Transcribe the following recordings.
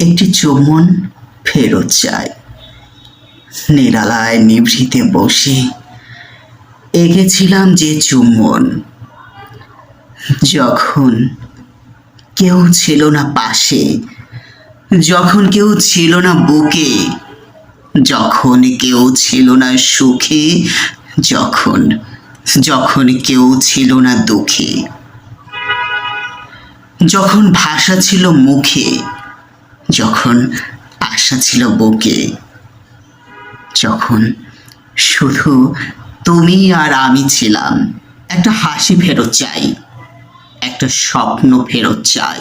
একটি চুম্বন ফেরত চাই নিরালায় নিভৃতে বসে এঁকেছিলাম যে চুম্বন যখন কেউ ছিল না পাশে, যখন কেউ ছিল না বুকে, যখন কেউ ছিল না সুখে, যখন যখন কেউ ছিল না দুঃখে, যখন ভাষা ছিল মুখে যখন আশা ছিল বুকে যখন শুধু তুমি আর আমি ছিলাম, একটা হাসি ফেরত চাই, একটা স্বপ্ন ফেরত চাই,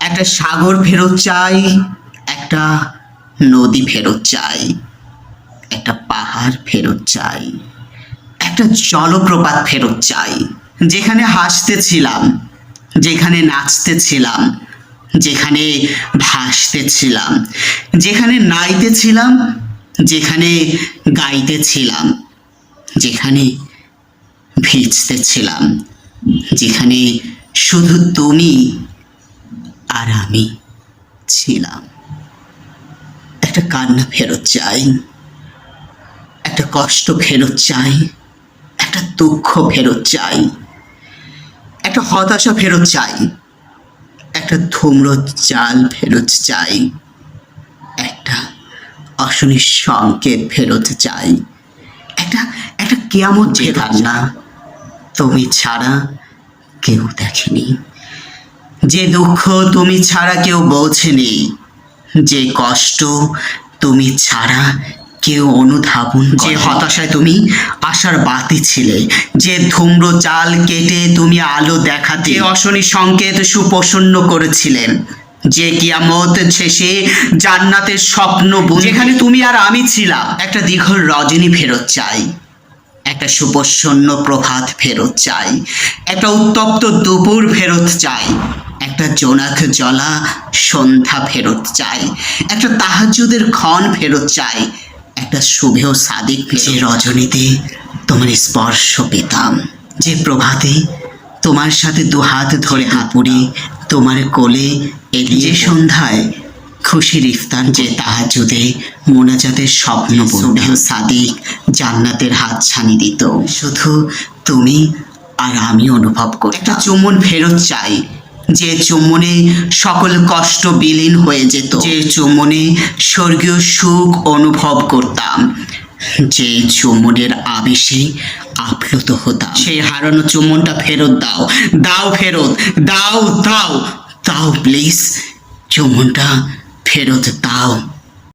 একটা সাগর ফেরত চাই, একটা নদী ফেরত চাই, একটা পাহাড় ফেরত চাই, একটা জলপ্রপাত ফেরত চাই। যেখানে হাসতেছিলাম, যেখানে নাচতেছিলাম যেখানে ভাসতেছিলাম, যেখানে নাইতেছিলাম, যেখানে গাইতেছিলাম, যেখানে ভিজতেছিলাম, যেখানে শুধু তুমি আর আমি ছিলাম। একটা কান্না ফেরত চাই, একটা কষ্ট ফেরত চাই, একটা দুঃখ ফেরত চাই, একটা হতাশা ফেরত চাই। একটা ধূম্র চাল ফেরত চাই। একটা অশনি সংকেত ফেরত চাই। একটা একটা কেয়ামত যে কান্না তুমি ছাড়া কেউ দেখেনি। যে দুঃখ তুমি ছাড়া কেউ বোঝেনি যে কষ্ট তুমি ছাড়া কেউ অনুধাবন যে হতাশায় তুমি আশার বাতি ছিলে যে ধূম্র চাল কেটে তুমি আলো দেখাতে অশনি সংকেত সুপ্রসন্ন করেছিলেন যে কিয়ামত শেষে জান্নাতের স্বপ্ন যেখানে তুমি আর আমি ছিলাম। একটা দীর্ঘ রজনী ফেরত চাই একটা সুপ্রসন্ন প্রভাত ফেরত চাই একটা উত্তপ্ত দুপুর ফেরত চাই একটা জোনাক জলা সন্ধ্যা ফেরত চাই একটা তাহাজুদের ক্ষণ ফেরত চাই একটা শুভেও সাদিক যে রজনীতে তোমার স্পর্শ পেতাম। যে প্রভাতে তোমার সাথে দু হাত ধরে হাঁপুড়ে তোমার কোলে এলিয়ে সন্ধ্যায় খুশির ইফতার যে তাহাজুদে মোনাজাতের স্বপ্ন সুবেহ সাদিক জান্নাতের হাত ছানি দিত। শুধু তুমি আর আমি অনুভব করি একটা চুম্বন ফেরত চাই। যে চুম্বনে সকল কষ্ট বিলীন হয়ে যেত, যে চুম্বনে স্বর্গীয় সুখ অনুভব করতাম, যে চুম্বনের আবেশে আপ্লুত হতাম। সেই হারানো চুম্বনটা ফেরত দাও দাও ফেরত, দাও দাও দাও প্লিজ চুম্বনটা ফেরত দাও।